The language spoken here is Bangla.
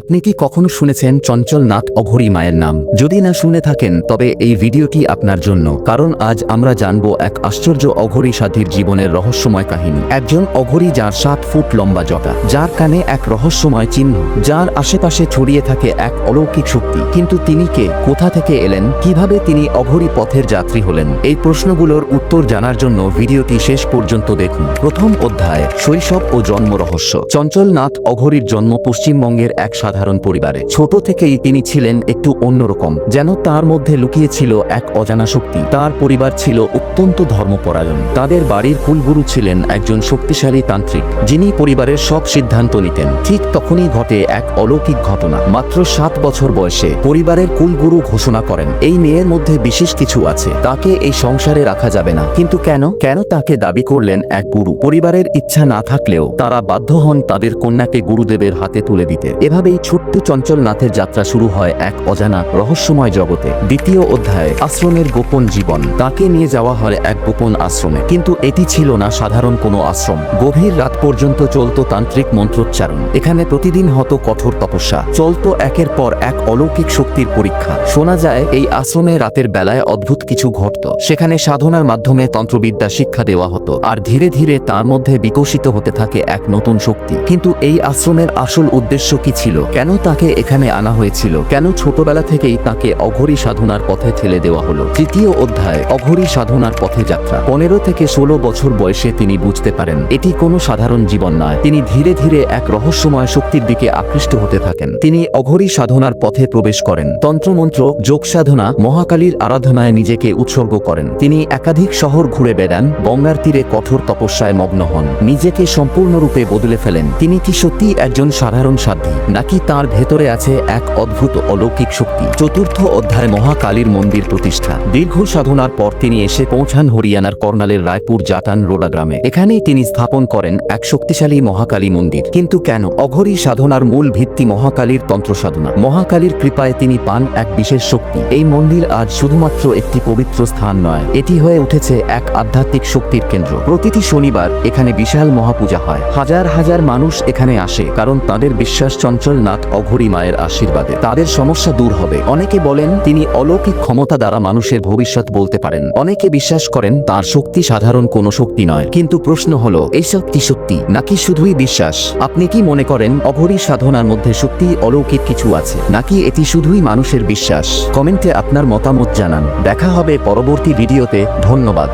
আপনি কি কখনো শুনেছেন চঞ্চল নাথ অঘরী মায়ের নাম? যদি না শুনে থাকেন, তবে এই ভিডিওটি আপনার জন্য, কারণ আজ আমরা জানব এক আশ্চর্য অঘরী সাধীর জীবনের রহস্যময় কাহিনী। একজন অঘরী যার সাত ফুট লম্বা জটা, যার কানে এক রহস্যময় চিহ্ন, যার আশেপাশে ছড়িয়ে থাকে এক অলৌকিক শক্তি। কিন্তু তিনি কে? কোথা থেকে এলেন? কীভাবে তিনি অঘরী পথের যাত্রী হলেন? এই প্রশ্নগুলোর উত্তর জানার জন্য ভিডিওটি শেষ পর্যন্ত দেখুন। প্রথম অধ্যায়, শৈশব ও জন্ম রহস্য। চঞ্চল নাথ অঘরীর জন্ম পশ্চিমবঙ্গের এক সাধারণ পরিবারে। ছোট থেকেই তিনি ছিলেন একটু অন্যরকম, যেন তার মধ্যে লুকিয়ে ছিল এক অজানা শক্তি। তার পরিবার ছিল অত্যন্ত ধর্মপরায়ণ। তাদের বাড়ির কুলগুরু ছিলেন একজন শক্তিশালী তান্ত্রিক, যিনি পরিবারের সব সিদ্ধান্ত নিতেন। ঠিক তখনই ঘটে এক অলৌকিক ঘটনা। মাত্র সাত বছর বয়সে পরিবারের কুলগুরু ঘোষণা করেন, এই মেয়ের মধ্যে বিশেষ কিছু আছে। তাকে এই সংসারে রাখা যাবে না। কিন্তু কেন? কেন তাকে দাবি করলেন এক গুরু? পরিবারের ইচ্ছা না থাকলেও তারা বাধ্য হন তাদের কন্যাকে গুরুদেবের হাতে তুলে দিতে। এভাবেই ছোট্ট চঞ্চল নাথের যাত্রা শুরু হয় এক অজানা রহস্যময় জগতে। দ্বিতীয় অধ্যায়, আশ্রমের গোপন জীবন। তাকে নিয়ে যাওয়া হয় এক গোপন আশ্রমে। কিন্তু এটি ছিল না সাধারণ কোনো আশ্রম। গভীর রাত পর্যন্ত চলত তান্ত্রিক মন্ত্রোচ্চারণ। এখানে প্রতিদিন হতো কঠোর তপস্যা। চলত একের পর এক অলৌকিক শক্তির পরীক্ষা। শোনা যায়, এই আশ্রমে রাতের বেলায় অদ্ভুত কিছু ঘটত। সেখানে সাধনার মাধ্যমে তন্ত্রবিদ্যা শিক্ষা দেওয়া হতো। আর ধীরে ধীরে তার মধ্যে বিকশিত হতে থাকে এক নতুন শক্তি। কিন্তু এই আশ্রমের আসল উদ্দেশ্য কি ছিল? কেন তাকে এখানে আনা হয়েছিল? কেন ছোটবেলা থেকেই তাকে অঘরী সাধনার পথে ঠেলে দেওয়া হলো? তৃতীয় অধ্যায়, অঘরী সাধনার পথে যাত্রা। পনেরো থেকে ষোলো বছর বয়সে তিনি বুঝতে পারেন, এটি কোনো সাধারণ জীবন নয়। তিনি ধীরে ধীরে এক রহস্যময় শক্তির দিকে আকৃষ্ট হতে থাকেন। তিনি অঘরী সাধনার পথে প্রবেশ করেন। তন্ত্রমন্ত্র, যোগ সাধনা, মহাকালীর আরাধনায় নিজেকে উৎসর্গ করেন। তিনি একাধিক শহর ঘুরে বেড়ান, গঙ্গার তীরে কঠোর তপস্যায় মগ্ন হন। নিজেকে সম্পূর্ণরূপে বদলে ফেলেন। তিনি কি সত্যি একজন সাধারণ সাধ্যী নাকি তার ভেতরে আছে এক অদ্ভুত অলৌকিক শক্তি? চতুর্থ অধ্যায় মহাকালীর মন্দির প্রতিষ্ঠা। দীর্ঘ সাধনার পর তিনি এসে পৌঁছান হরিয়ানার কর্নালের রায়পুর জাটান রোডা গ্রামে। এখানেই তিনি স্থাপন করেন এক শক্তিশালী মহাকালী মন্দির। কিন্তু কেন? অঘরী সাধনার মূল ভিত্তি মহাকালীর তন্ত্র সাধনা মহাকালীর কৃপায় তিনি পান এক বিশেষ শক্তি। এই মন্দির আজ শুধুমাত্র একটি পবিত্র স্থান নয়, এটি হয়ে উঠেছে এক আধ্যাত্মিক শক্তির কেন্দ্র। প্রতিটি শনিবার এখানে বিশাল মহাপূজা হয়। হাজার হাজার মানুষ এখানে আসে, কারণ তাদের বিশ্বাস চঞ্চল নাথ অঘরী মায়ের আশীর্বাদে। তাদের সমস্যা দূর হবে। অনেকে বলেন, তিনি অলৌকিক ক্ষমতা দ্বারা মানুষের ভবিষ্যৎ বলতে পারেন। অনেকে বিশ্বাস করেন, তার শক্তি সাধারণ কোনো শক্তি নয়। কিন্তু প্রশ্ন হলো এই শক্তি শক্তি? নাকি শুধুই বিশ্বাস? আপনি কি মনে করেন, অঘরী সাধনার মধ্যে সত্যি অলৌকিক কিছু আছে? নাকি এটি শুধুই মানুষের বিশ্বাস? কমেন্টে আপনার মতামত জানান। দেখা হবে পরবর্তী ভিডিওতে। ধন্যবাদ।